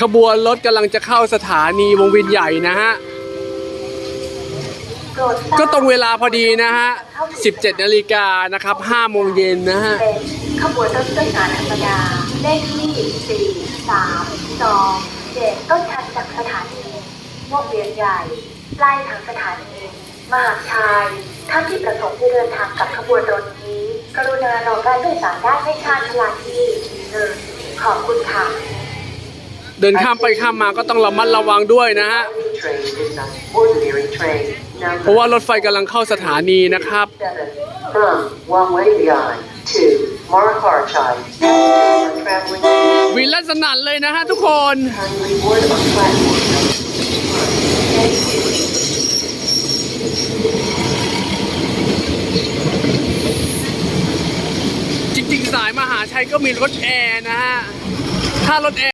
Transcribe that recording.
ขบวนรถกำลังจะเข้าสถานีวงเวียนใหญ่นะฮะ ก็ตรงเวลาพอดีนะฮะ 17 นาฬิกานะครับ 5 โมงเย็นนะฮะเป็นขบวนรถโดยสารธรรมดาเลขที่ 4 3 2 7 ต้นทางจากสถานีวงเวียนใหญ่ปลายทางสถานีมหาชัยท่านที่ประสงค์จะเดินทางกับขบวนรถนี้ กรุณารอการโดยสารได้ไม่ชาชลาที่ ดินข้ามไปข้ามมาก็ต้องระมัดระวังด้วยนะฮะ เพราะว่ารถไฟกำลังเข้าสถานีนะครับ วินแลสนันเลยนะฮะทุกคนจริงๆสายมหาชัยก็มีรถแอร์นะฮะ ถ้ารถแอร์